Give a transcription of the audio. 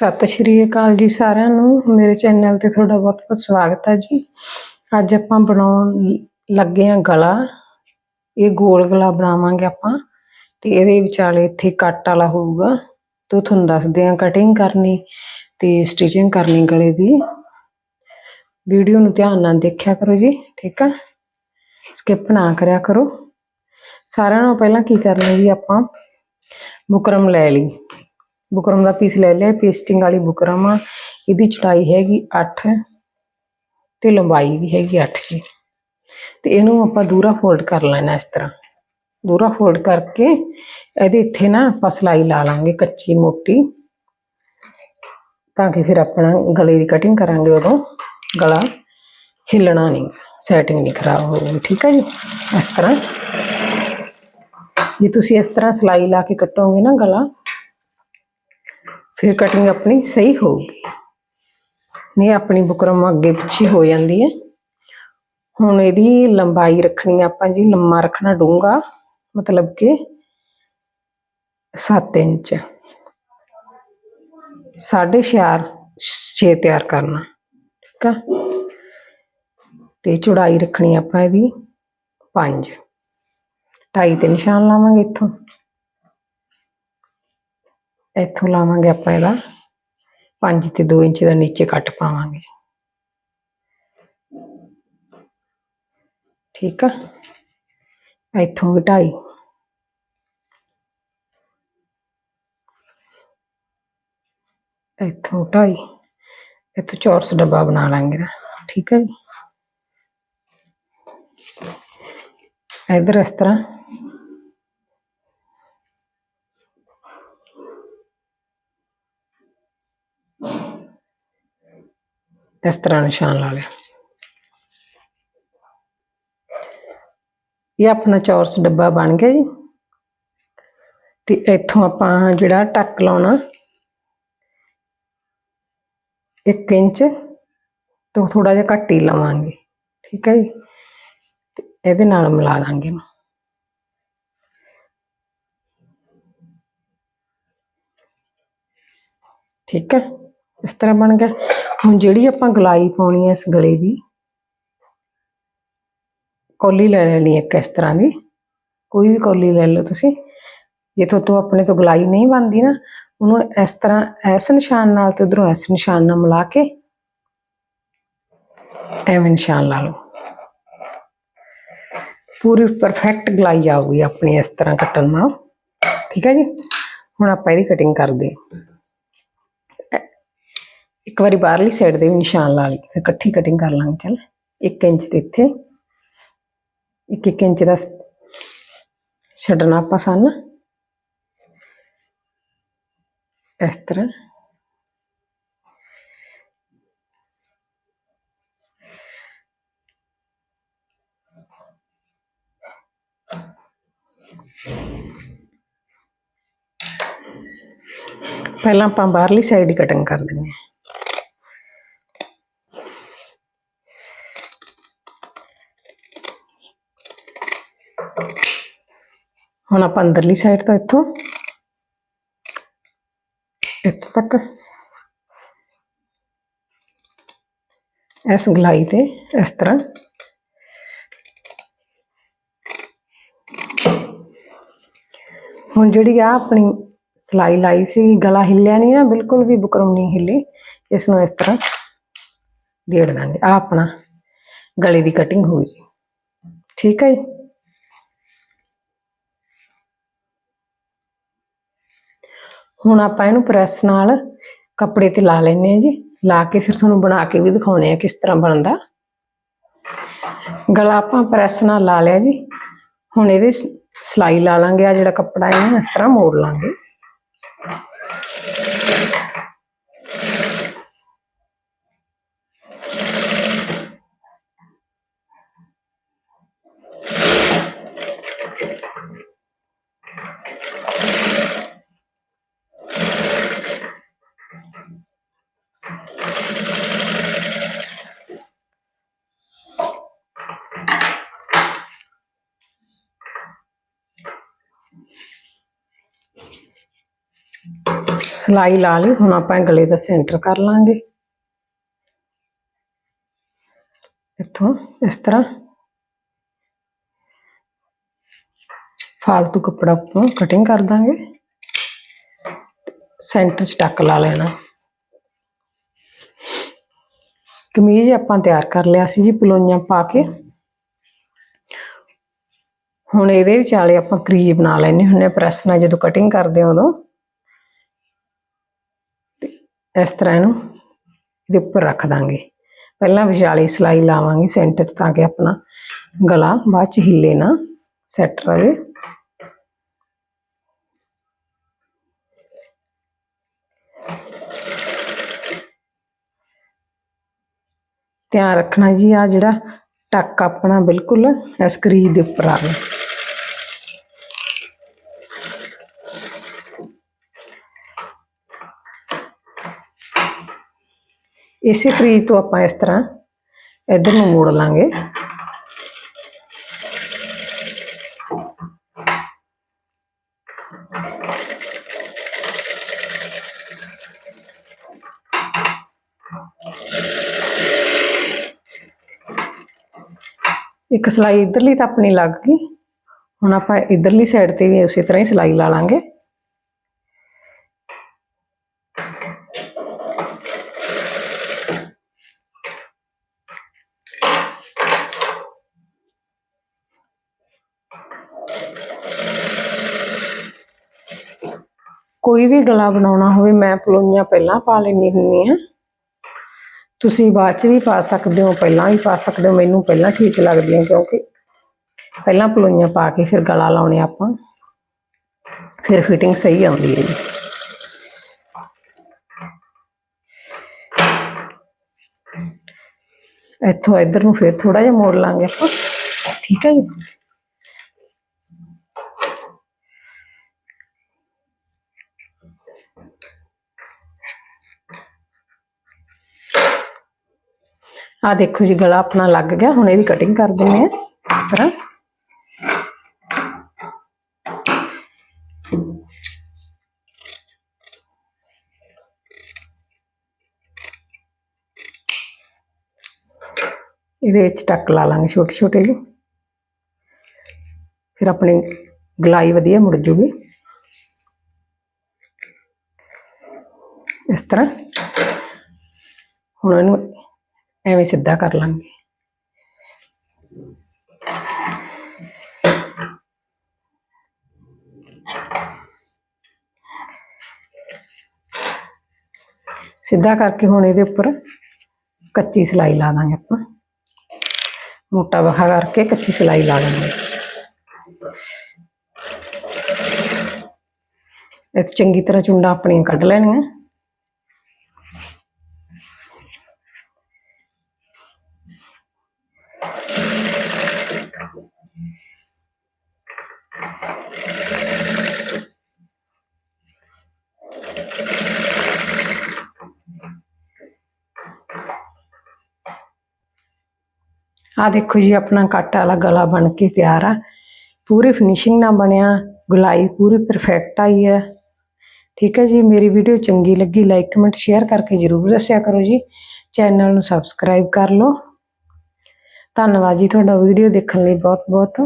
ਸਤਿ ਸ਼੍ਰੀ ਅਕਾਲ ਜੀ ਸਾਰਿਆਂ ਨੂੰ। ਮੇਰੇ ਚੈਨਲ ਤੇ ਤੁਹਾਡਾ ਬਹੁਤ-ਬਹੁਤ ਸਵਾਗਤ ਹੈ ਜੀ। ਅੱਜ ਆਪਾਂ ਬਣਾਉਣ ਲ- ਲੱਗੇ ਹਾਂ ਗਲਾ। ਇਹ ਗੋਲ ਗਲਾ ਬਣਾਵਾਂਗੇ ਆਪਾਂ ਤੇ ਇਹਦੇ ਵਿਚਾਲੇ ਇੱਥੇ ਕੱਟ ਵਾਲਾ ਹੋਊਗਾ ਤੇ ਤੁਹਾਨੂੰ ਦੱਸਦੇ ਹਾਂ ਕਟਿੰਗ ਕਰਨੀ ਤੇ ਸਟਿਚਿੰਗ ਕਰਨੀ ਗਲੇ ਦੀ। ਵੀਡੀਓ ਨੂੰ ਧਿਆਨ ਨਾਲ ਦੇਖਿਆ ਕਰੋ ਜੀ, ਠੀਕ ਆ? ਸਕਿਪ ਨਾ ਕਰਿਆ ਕਰੋ। ਸਾਰਿਆਂ ਨੂੰ ਪਹਿਲਾਂ ਕੀ ਕਰਨਾ ਜੀ ਆਪਾਂ? ਮੁਕਰਮ ਲੈ ਲਈ। ਬੁਕਰਮ ਦਾ ਪੀਸ ਲੈ ਲਿਆ ਪੇਸਟਿੰਗ ਵਾਲੀ ਬੁਕਰਮ ਆ। ਇਹਦੀ ਚੜਾਈ ਹੈਗੀ 8 ਤੇ ਲੰਬਾਈ ਵੀ ਹੈਗੀ 8 ਜੀ। ਤੇ ਇਹਨੂੰ ਆਪਾਂ ਦੂਰਾ ਫੋਲਡ ਕਰ ਲੈਣਾ ਇਸ ਤਰ੍ਹਾਂ। ਦੂਰਾ ਫੋਲਡ ਕਰਕੇ ਇਹਦੇ ਇੱਥੇ ਨਾ ਆਪਾਂ ਸਲਾਈ ਲਾ ਲਾਂਗੇ ਕੱਚੀ ਮੋਟੀ। ਤਾਂ ਕਿ ਫਿਰ ਆਪਣਾ ਗਲੇ ਦੀ ਕਟਿੰਗ ਕਰਾਂਗੇ ਉਦੋਂ। ਗਲਾ ਹਿੱਲਣਾ ਨਹੀਂ ਸੈਟਿੰਗ ਨਹੀਂ ਖਰਾਬ ਹੋਊਗੀ ਠੀਕ ਹੈ ਜੀ? ਇਸ ਤਰ੍ਹਾਂ। ਜੇ ਤੁਸੀਂ ਇਸ ਤਰ੍ਹਾਂ ਸਲਾਈ ਲਾ ਕੇ ਕੱਟੋਗੇ ਨਾ ਗਲਾ ਫਿਰ ਕਟਿੰਗ ਆਪਣੀ ਸਹੀ ਹੋਊਗੀ। ਨਹੀਂ, ਆਪਣੀ ਬੁਕਰਮ ਅੱਗੇ ਪਿੱਛੇ ਹੋ ਜਾਂਦੀ ਹੈ। ਹੁਣ ਇਹਦੀ ਲੰਬਾਈ ਰੱਖਣੀ ਆਪਾਂ ਜੀ, ਲੰਮਾ ਰੱਖਣਾ ਡੂੰਗਾ ਮਤਲਬ ਕਿ 7 ਇੰਚ। ਸਾਢੇ ਚਾਰ 6 ਤਿਆਰ ਕਰਨਾ, ਠੀਕ ਆ? ਤੇ ਚੌੜਾਈ ਰੱਖਣੀ ਆਪਾਂ ਇਹਦੀ 5 ਢਾਈ ਤੇ ਨਿਸ਼ਾਨ ਲਾਵਾਂਗੇ ਇੱਥੋਂ। ਇੱਥੋਂ ਲਾਵਾਂਗੇ ਆਪਾਂ ਇਹਦਾ। 5 ਤੇ 2 ਇੰਚ ਦਾ ਨੀਚੇ ਕੱਟ ਪਾਵਾਂਗੇ। ਠੀਕ ਆ? ਇੱਥੋਂ ਵੀ ਇੱਥੋਂ ਢਾਈ। ਇੱਥੋਂ ਚੌਰਸ ਡੱਬਾ ਬਣਾ ਲਾਂਗੇ ਠੀਕ ਹੈ ਜੀ? ਇਧਰ ਇਸ ਤਰ੍ਹਾਂ। ਇਸ ਤਰ੍ਹਾਂ ਨਿਸ਼ਾਨ ਲਾ ਲਿਆ ਇਹ ਆਪਣਾ ਚੌਰਸ ਡੱਬਾ ਬਣ ਗਿਆ ਜੀ ਤੇ ਇੱਥੋਂ ਆਪਾਂ ਜਿਹੜਾ ਟੱਕ ਲਾਉਣਾ 1 ਇੰਚ ਤੋਂ ਥੋੜਾ ਜਿਹਾ ਘੱਟ ਹੀ ਲਵਾਂਗੇ ਠੀਕ ਹੈ ਜੀ ਤੇ ਇਹਦੇ ਨਾਲ ਮਿਲਾ ਦਾਂਗੇ ਇਹਨੂੰ ਠੀਕ ਹੈ ਇਸ ਤਰ੍ਹਾਂ ਬਣ ਗਿਆ ਹੁਣ ਜਿਹੜੀ ਆਪਾਂ ਗਲਾਈ ਪਾਉਣੀ ਹੈ ਇਸ ਗਲੇ ਦੀ, ਕੌਲੀ ਲੈ ਲੈਣੀ ਹੈ ਇੱਕ ਇਸ ਤਰ੍ਹਾਂ ਦੀ। ਕੋਈ ਵੀ ਕੌਲੀ ਲੈ ਲਓ ਤੁਸੀਂ। ਜੇ ਤੋਂ ਆਪਣੇ ਤੋਂ ਗਲਾਈ ਨਹੀਂ ਬਣਦੀ ਨਾ, ਉਹਨੂੰ ਇਸ ਤਰ੍ਹਾਂ ਇਸ ਨਿਸ਼ਾਨ ਨਾਲ ਤੇ ਉਧਰੋਂ ਇਸ ਨਿਸ਼ਾਨ ਨਾਲ ਮਿਲਾ ਕੇ ਐਵੇਂ ਨਿਸ਼ਾਨ ਲਾ ਲਓ। ਪੂਰੀ ਪਰਫੈਕਟ ਗਲਾਈ ਆਊਗੀ ਆਪਣੀ ਇਸ ਤਰ੍ਹਾਂ ਕੱਟਣ ਨਾਲ। ਠੀਕ ਹੈ ਜੀ? ਹੁਣ ਆਪਾਂ ਇਹਦੀ ਕਟਿੰਗ ਕਰਦੇ ਹਾਂ। ਇੱਕ ਵਾਰੀ ਬਾਹਰਲੀ ਸਾਈਡ ਦੇ ਵੀ ਨਿਸ਼ਾਨ ਲਾ ਲਈ, ਫਿਰ ਇਕੱਠੀ ਕਟਿੰਗ ਕਰ ਲਾਂਗੇ, ਚੱਲ। 1 ਇੰਚ ਤੇ ਇੱਥੇ 1 ਇੰਚ ਦਾ ਛੱਡਣਾ ਆਪਾਂ ਸਨ। ਇਸ ਤਰ੍ਹਾਂ। ਪਹਿਲਾਂ ਆਪਾਂ ਬਾਹਰਲੀ ਸਾਈਡ ਹੀ ਕਟਿੰਗ ਕਰ ਦਿੰਦੇ ਹਾਂ। ਹੁਣ ਆਪਾਂ ਅੰਦਰਲੀ ਸਾਈਡ ਤੋਂ ਇੱਥੋਂ ਇੱਥੋਂ ਤੱਕ। ਇਸ ਗਲਾਈ ਤੇ ਇਸ ਤਰ੍ਹਾਂ। ਹੁਣ ਜਿਹੜੀ ਆ ਆਪਣੀ ਸਲਾਈ ਲਾਈ ਸੀ, ਗਲਾ ਹਿੱਲਿਆ ਨਹੀਂ ਨਾ, ਬਿਲਕੁਲ ਵੀ ਬੁਕਰਮ ਨਹੀਂ ਹਿੱਲੀ, ਇਸ ਨੂੰ ਇਸ ਤਰ੍ਹਾਂ ਦੇੜ ਦਾਂਗੇ। ਆ ਆਪਣਾ ਗਲੇ ਦੀ ਕਟਿੰਗ ਹੋਈ ਠੀਕ ਹੈ ਜੀ? ਹੁਣ ਆਪਾਂ ਇਹਨੂੰ ਪ੍ਰੈਸ ਨਾਲ ਕੱਪੜੇ ਤੇ ਲਾ ਲੈਨੇ ਆ ਜੀ। ਲਾ ਕੇ ਫਿਰ ਤੁਹਾਨੂੰ ਬਣਾ ਕੇ ਵੀ ਦਿਖਾਉਣੇ ਆ ਕਿਸ ਤਰ੍ਹਾਂ ਬਣਦਾ। ਗਲਾ ਆਪਾਂ ਪ੍ਰੈਸ ਨਾਲ ਲਾ ਲਿਆ ਜੀ। ਹੁਣ ਇਹਦੇ ਸ- ਸਲਾਈ ਲਾ ਲਾਂਗੇ। ਆ ਜਿਹੜਾ ਕੱਪੜਾ ਇਹਨੂੰ ਇਸ ਤਰ੍ਹਾਂ ਮੋੜ ਲਾਂਗੇ। ਸਲਾਈ ਲਾ ਲਈ, ਹੁਣ ਆਪਾਂ ਗਲੇ ਦਾ ਸੈਂਟਰ ਕਰ ਲਾਂਗੇ। ਇੱਥੋਂ ਇਸ ਤਰ੍ਹਾਂ। ਫਾਲਤੂ ਕੱਪੜਾ ਉੱਪਰੋਂ ਕਟਿੰਗ ਕਰ ਦਾਂਗੇ। ਸੈਂਟਰ 'ਚ ਟੱਕ ਲਾ ਲੈਣਾ। ਕਮੀਜ਼ ਆਪਾਂ ਤਿਆਰ ਕਰ ਲਿਆ ਸੀ ਜੀ, ਪਲੋਈਆਂ ਪਾ ਕੇ। ਹੁਣ ਇਹਦੇ ਵਿਚਾਲੇ ਆਪਾਂ ਕਰੀਜ ਬਣਾ ਲੈਣੇ ਹੁੰਨੇ ਪ੍ਰੈਸ ਨਾਲ ਜਦੋਂ ਕਟਿੰਗ ਕਰਦੇ ਹਾਂ ਉਦੋਂ। ਇਸ ਤਰ੍ਹਾਂ ਇਹਨੂੰ ਇਹਦੇ ਉੱਪਰ ਰੱਖ ਦਾਂਗੇ। ਪਹਿਲਾਂ ਵਿਚਾਲੇ ਸਿਲਾਈ ਲਾਵਾਂਗੇ, ਸੈਂਟਰ 'ਚ ਤਾਂ ਕਿ ਆਪਣਾ ਗਲਾ ਬਾਅਦ 'ਚ ਹਿੱਲੇ ਨਾ ਸੈੱਟ ਰਹੇ ਧਿਆਨ ਰੱਖਣਾ ਜੀ ਆ ਜਿਹੜਾ ਟੱਕ ਆਪਣਾ ਬਿਲਕੁਲ ਇਸ ਕਰੀਜ ਦੇ ਉੱਪਰ ਆਵੇ ਇਸੇ ਕਰੀਜ ਤੋਂ ਆਪਾਂ ਇਸ ਤਰ੍ਹਾਂ ਇਧਰ ਨੂੰ ਮੋੜ ਲਾਂਗੇ। ਇੱਕ ਸਲਾਈ ਇਧਰਲੀ ਤਾਂ ਆਪਣੀ ਲੱਗ ਗਈ। ਹੁਣ ਆਪਾਂ ਇਧਰਲੀ ਸਾਈਡ ਤੇ ਵੀ ਉਸੇ ਤਰ੍ਹਾਂ ਹੀ ਸਲਾਈ ਲਾ ਲਾਂਗੇ। ਕੋਈ ਵੀ ਗਲਾ ਬਣਾਉਣਾ ਹੋਵੇ, ਮੈਂ ਪਲੋਈਆਂ ਪਹਿਲਾਂ ਪਾ ਲੈਣੀ ਹੁੰਨੀ ਆ ਤੁਸੀਂ ਬਾਅਦ ਚ ਵੀ ਪਾ ਸਕਦੇ ਹੋ, ਪਹਿਲਾਂ ਵੀ ਪਾ ਸਕਦੇ ਹੋ, ਮੈਨੂੰ ਪਹਿਲਾਂ ਠੀਕ ਲੱਗਦੀਆਂ ਕਿਉਂਕਿ ਪਹਿਲਾਂ ਪਲੋਈਆਂ ਪਾ ਕੇ ਫਿਰ ਗਲਾ ਲਾਉਣੇ ਆਪਾਂ। ਫਿਰ ਫਿਟਿੰਗ ਸਹੀ ਆਉਂਦੀ ਹੈ ਜੀ। ਇੱਥੋਂ ਇੱਧਰ ਨੂੰ ਫਿਰ ਥੋੜਾ ਜਿਹਾ ਮੋੜ ਲਾਂਗੇ ਆਪਾਂ। ਠੀਕ ਹੈ ਜੀ। ਆ ਦੇਖੋ ਜੀ, ਗਲਾ ਆਪਣਾ ਲੱਗ ਗਿਆ। ਹੁਣ ਇਹਦੀ ਕਟਿੰਗ ਕਰ ਦਿੰਦੇ ਆ ਇਸ ਤਰ੍ਹਾਂ। ਇਹਦੇ ਵਿੱਚ ਟੱਕ ਲਾ ਲਾਂਗੇ ਛੋਟੇ ਛੋਟੇ ਜਿਹੇ। ਫਿਰ ਆਪਣੀ ਗਲਾਈ ਵਧੀਆ ਮੁੜ ਜੂਗੀ। ਇਸ ਤਰ੍ਹਾਂ। ਹੁਣ ਇਹਨੂੰ ਐਵੇਂ ਸਿੱਧਾ ਕਰ ਲਾਂਗੇ। ਸਿੱਧਾ ਕਰਕੇ ਹੁਣ ਇਹਦੇ ਉੱਪਰ ਕੱਚੀ ਸਲਾਈ ਲਾ ਦਾਂਗੇ ਆਪਾਂ। ਮੋਟਾ ਵਹਾ ਕਰਕੇ ਕੱਚੀ ਸਲਾਈ ਲਾ ਦਾਂਗੇ ਇਹ ਚੰਗੀ ਤਰ੍ਹਾਂ ਚੁੰਡਾ ਆਪਣੀਆਂ ਕੱਢ ਲੈਣੀਆਂ। ਆ ਦੇਖੋ ਜੀ, ਆਪਣਾ ਕੱਟ ਵਾਲਾ ਗਲਾ ਬਣ ਕੇ ਤਿਆਰ ਆ। ਪੂਰੀ ਫਿਨਿਸ਼ਿੰਗ ਨਾਲ ਬਣਿਆ, ਗੁਲਾਈ ਪੂਰੀ ਪਰਫੈਕਟ ਆਈ ਹੈ ਠੀਕ ਹੈ ਜੀ, ਮੇਰੀ ਵੀਡੀਓ ਚੰਗੀ ਲੱਗੀ ਲਾਈਕ ਕਮੈਂਟ ਸ਼ੇਅਰ ਕਰਕੇ ਜਰੂਰ ਦੱਸਿਆ ਕਰੋ ਜੀ। ਚੈਨਲ ਨੂੰ ਸਬਸਕ੍ਰਾਈਬ ਕਰ ਲਓ। ਧੰਨਵਾਦ ਜੀ ਤੁਹਾਡਾ ਵੀਡੀਓ ਦੇਖਣ ਲਈ ਬਹੁਤ ਬਹੁਤ